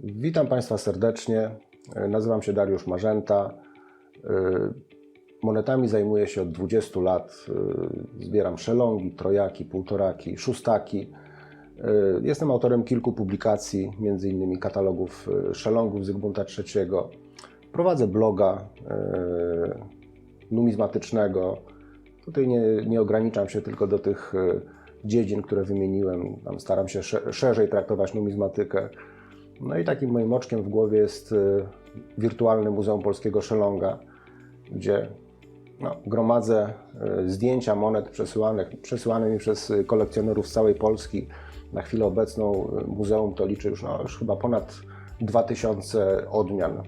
Witam Państwa serdecznie. Nazywam się Dariusz Marzęta. Monetami zajmuję się od 20 lat. Zbieram szelongi, trojaki, półtoraki, szóstaki. Jestem autorem kilku publikacji, m.in. katalogów szelongów Zygmunta III. Prowadzę bloga e, numizmatycznego. Tutaj nie, nie ograniczam się tylko do tych e, dziedzin, które wymieniłem. Tam staram się sze- szerzej traktować numizmatykę. No i takim moim oczkiem w głowie jest e, wirtualne Muzeum Polskiego Szelonga, gdzie no, gromadzę e, zdjęcia monet przesyłanych, przesyłane mi przez kolekcjonerów z całej Polski. Na chwilę obecną e, muzeum to liczy już, no, już chyba ponad 2000 odmian.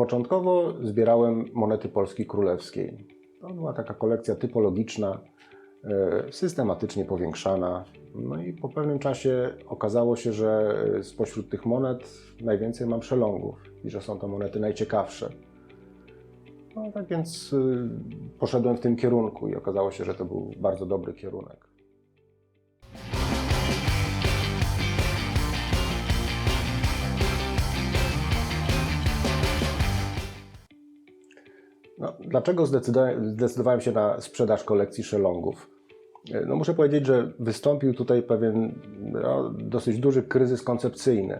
Początkowo zbierałem monety Polski Królewskiej. To była taka kolekcja typologiczna, y, systematycznie powiększana. No i po pewnym czasie okazało się, że y, spośród tych monet najwięcej mam szelongów i że są to monety najciekawsze. No tak więc y, poszedłem w tym kierunku i okazało się, że to był bardzo dobry kierunek. No, dlaczego zdecydowałem się na sprzedaż kolekcji szelongów? No, muszę powiedzieć, że wystąpił tutaj pewien no, dosyć duży kryzys koncepcyjny.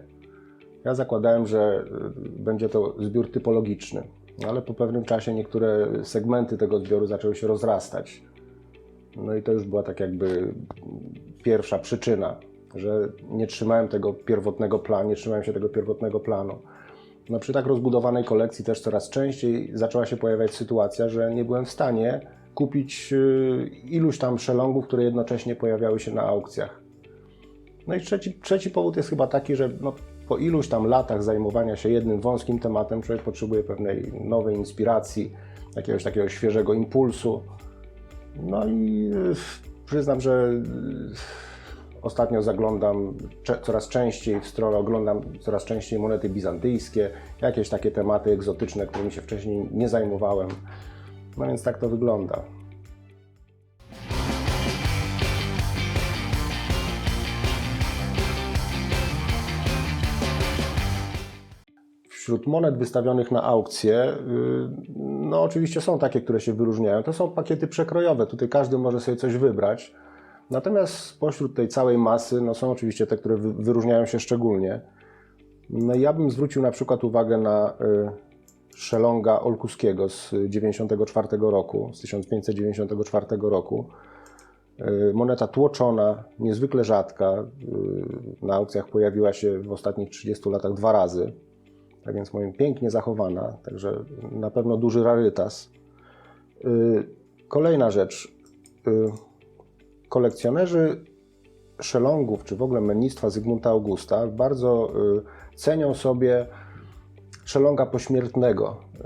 Ja zakładałem, że y, będzie to zbiór typologiczny, ale po pewnym czasie niektóre segmenty tego zbioru zaczęły się rozrastać. No i to już była tak jakby pierwsza przyczyna, że nie trzymałem tego pierwotnego planu, nie trzymałem się tego pierwotnego planu. No przy tak rozbudowanej kolekcji też coraz częściej zaczęła się pojawiać sytuacja, że nie byłem w stanie kupić y, iluś tam szelongów, które jednocześnie pojawiały się na aukcjach. No i trzeci, trzeci powód jest chyba taki, że no, po iluś tam latach zajmowania się jednym wąskim tematem człowiek potrzebuje pewnej nowej inspiracji, jakiegoś takiego świeżego impulsu. No i y, przyznam, że y, ostatnio zaglądam coraz częściej w stronę, oglądam coraz częściej monety bizantyjskie, jakieś takie tematy egzotyczne, którymi się wcześniej nie zajmowałem. No więc tak to wygląda. Wśród monet wystawionych na aukcję, y, no oczywiście są takie, które się wyróżniają. To są pakiety przekrojowe, tutaj każdy może sobie coś wybrać. Natomiast spośród tej całej masy, no są oczywiście te, które wy- wyróżniają się szczególnie. No ja bym zwrócił na przykład uwagę na y, szelonga Olkuskiego z 94 roku, z 1594 roku. Y, Moneta tłoczona, niezwykle rzadka. y, Na aukcjach pojawiła się w ostatnich 30 latach dwa razy. Tak więc moim pięknie zachowana, także na pewno duży rarytas. Kolejna rzecz. Kolekcjonerzy szelongów, czy w ogóle mennictwa Zygmunta Augusta bardzo y, cenią sobie szelonga pośmiertnego, y,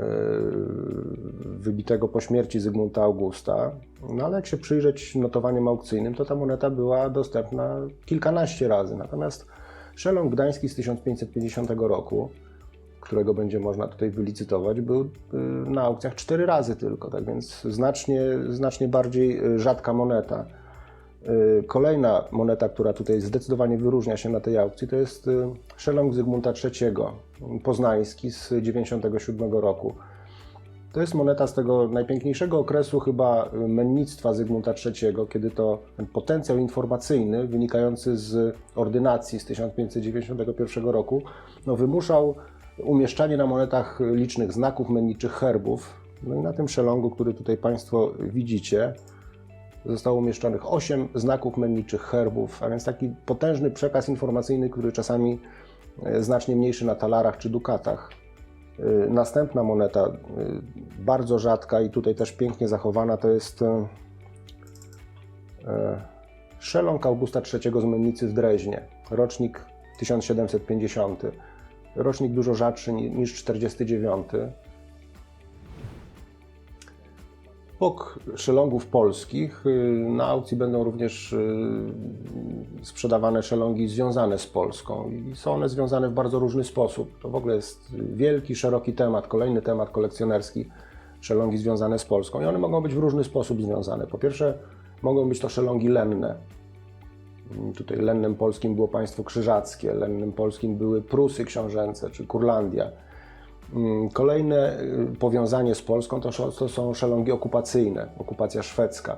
wybitego po śmierci Zygmunta Augusta. No ale jak się przyjrzeć notowaniom aukcyjnym, to ta moneta była dostępna kilkanaście razy. Natomiast szelong gdański z 1550 roku, którego będzie można tutaj wylicytować, był y, na aukcjach cztery razy tylko, tak więc znacznie, znacznie bardziej rzadka moneta. Y, Kolejna moneta, która tutaj zdecydowanie wyróżnia się na tej aukcji, to jest y, szelong Zygmunta III, poznański z 97 roku. To jest moneta z tego najpiękniejszego okresu chyba y, mennictwa Zygmunta III, kiedy to ten potencjał informacyjny wynikający z ordynacji z 1591 roku no, wymuszał umieszczanie na monetach licznych znaków menniczych herbów. No i na tym szelongu, który tutaj Państwo widzicie, zostało umieszczonych 8 znaków menniczych herbów, a więc taki potężny przekaz informacyjny, który czasami e, znacznie mniejszy na talarach czy dukatach. E, Następna moneta, e, bardzo rzadka i tutaj też pięknie zachowana, to jest szelong Augusta III z Mennicy w Dreźnie, rocznik 1750. Rocznik dużo rzadszy ni- niż 49. Obok szelongów polskich y, na aukcji będą również y, sprzedawane szelongi związane z Polską i są one związane w bardzo różny sposób. To w ogóle jest wielki, szeroki temat, kolejny temat kolekcjonerski szelongi związane z Polską i one mogą być w różny sposób związane. Po pierwsze, mogą być to szelongi lenne. Mm, Tutaj lennem polskim było państwo krzyżackie, lennem polskim były Prusy książęce czy Kurlandia. Mm, Kolejne y, powiązanie z Polską to, to są szelongi okupacyjne, okupacja szwedzka.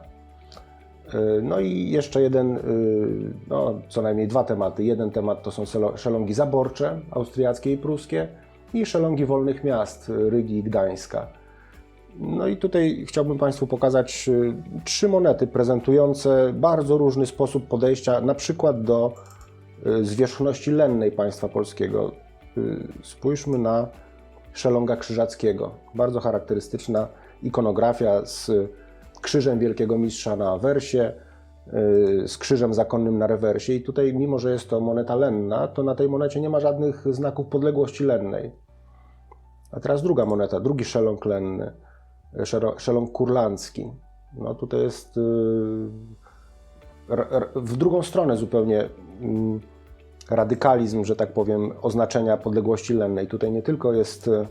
Y, No i jeszcze jeden, y, no, co najmniej dwa tematy. Jeden temat to są szelongi zaborcze, austriackie i pruskie i szelongi wolnych miast, Rygi i Gdańska. No i tutaj chciałbym Państwu pokazać trzy monety prezentujące bardzo różny sposób podejścia, na przykład do zwierzchności lennej państwa polskiego. Spójrzmy na szelonga krzyżackiego. Bardzo charakterystyczna ikonografia z krzyżem Wielkiego Mistrza na wersie, y, z krzyżem zakonnym na rewersie. I tutaj, mimo że jest to moneta lenna, to na tej monecie nie ma żadnych znaków podległości lennej. A teraz druga moneta, drugi szelong lenny, szelong kurlandzki. No tutaj jest y, w drugą stronę zupełnie mm, radykalizm, że tak powiem, oznaczenia podległości lennej. Tutaj nie tylko jest y,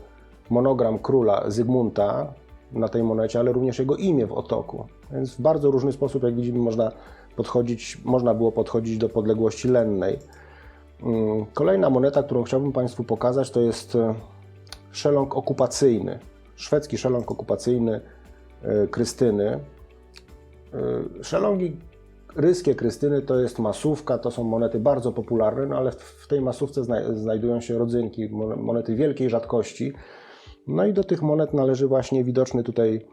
monogram króla Zygmunta na tej monecie, ale również jego imię w otoku. Więc w bardzo różny sposób, jak widzimy, można podchodzić, można było podchodzić do podległości lennej. Mm, Kolejna moneta, którą chciałbym Państwu pokazać, to jest y, szelong okupacyjny. Szwedzki szelong okupacyjny y, Krystyny. Szelongi ryskie Krystyny to jest masówka, to są monety bardzo popularne, no ale w- tej masówce zna- znajdują się rodzynki, mon- monety wielkiej rzadkości. No i do tych monet należy właśnie widoczny tutaj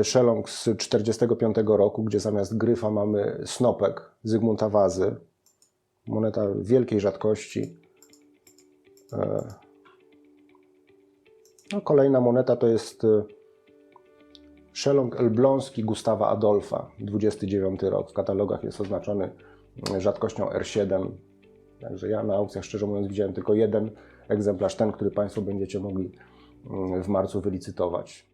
y, szelong z 1945 roku, gdzie zamiast gryfa mamy snopek Zygmunta Wazy. Moneta wielkiej rzadkości. E, No, kolejna moneta to jest y, szelong elbląski Gustawa Adolfa, 29 rok. W katalogach jest oznaczony rzadkością R7. Także ja na aukcjach, szczerze mówiąc, widziałem tylko jeden egzemplarz, ten, który Państwo będziecie mogli y, w marcu wylicytować.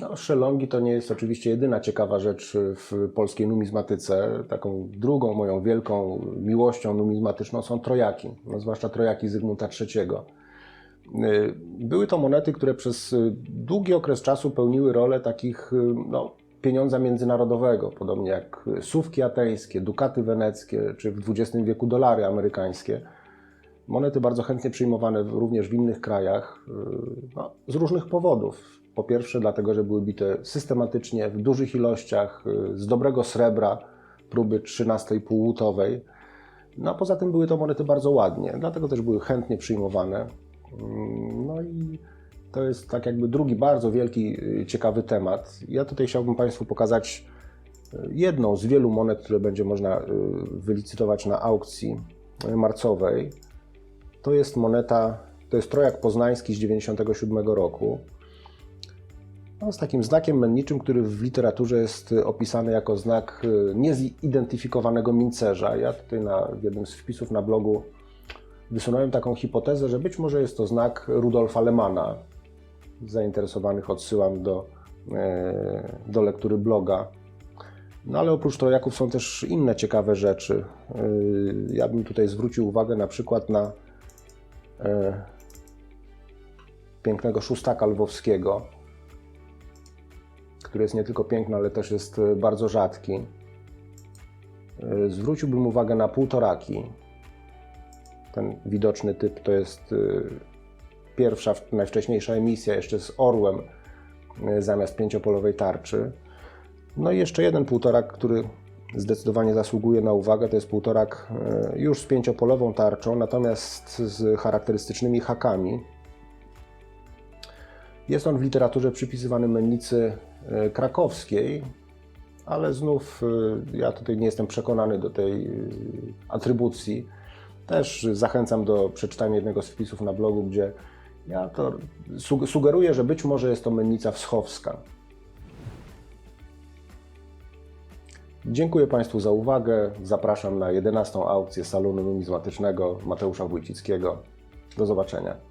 No, szelongi to nie jest oczywiście jedyna ciekawa rzecz w polskiej numizmatyce. Taką drugą moją wielką miłością numizmatyczną są trojaki, no, zwłaszcza trojaki Zygmunta III. Y, Były to monety, które przez y, długi okres czasu pełniły rolę takich y, no, pieniądza międzynarodowego, podobnie jak sówki ateńskie, dukaty weneckie, czy w XX wieku dolary amerykańskie. Monety bardzo chętnie przyjmowane również w innych krajach no, z różnych powodów. Po pierwsze, dlatego, że były bite systematycznie, w dużych ilościach, yy, z dobrego srebra, próby 13,5-łutowej. No a poza tym były to monety bardzo ładnie, dlatego też były chętnie przyjmowane. Mm, No i to jest tak jakby drugi bardzo wielki, yy, ciekawy temat. Ja tutaj chciałbym Państwu pokazać yy, jedną z wielu monet, które będzie można wylicytować na aukcji marcowej. To jest moneta, to jest trojak poznański z 97 roku. No, z takim znakiem menniczym, który w literaturze jest y, opisany jako znak y, niezidentyfikowanego mincerza. Ja tutaj na, w jednym z wpisów na blogu wysunąłem taką hipotezę, że być może jest to znak Rudolfa Lemana. Zainteresowanych odsyłam do, e, do lektury bloga. No ale oprócz trojaków są też inne ciekawe rzeczy. Y, Ja bym tutaj zwrócił uwagę na przykład na e, pięknego szóstaka lwowskiego, który jest nie tylko piękny, ale też jest e, bardzo rzadki. E, Zwróciłbym uwagę na półtoraki. Ten widoczny typ to jest e, pierwsza, najwcześniejsza emisja, jeszcze z orłem zamiast pięciopolowej tarczy. No i jeszcze jeden półtorak, który zdecydowanie zasługuje na uwagę, to jest półtorak już z pięciopolową tarczą, natomiast z charakterystycznymi hakami. Jest on w literaturze przypisywany mennicy e, krakowskiej, ale znów e, ja tutaj nie jestem przekonany do tej e, atrybucji. Też zachęcam do przeczytania jednego z wpisów na blogu, gdzie ja to sug- sugeruję, że być może jest to mennica wschowska. Dziękuję Państwu za uwagę. Zapraszam na 11. aukcję salonu numizmatycznego Mateusza Wójcickiego. Do zobaczenia.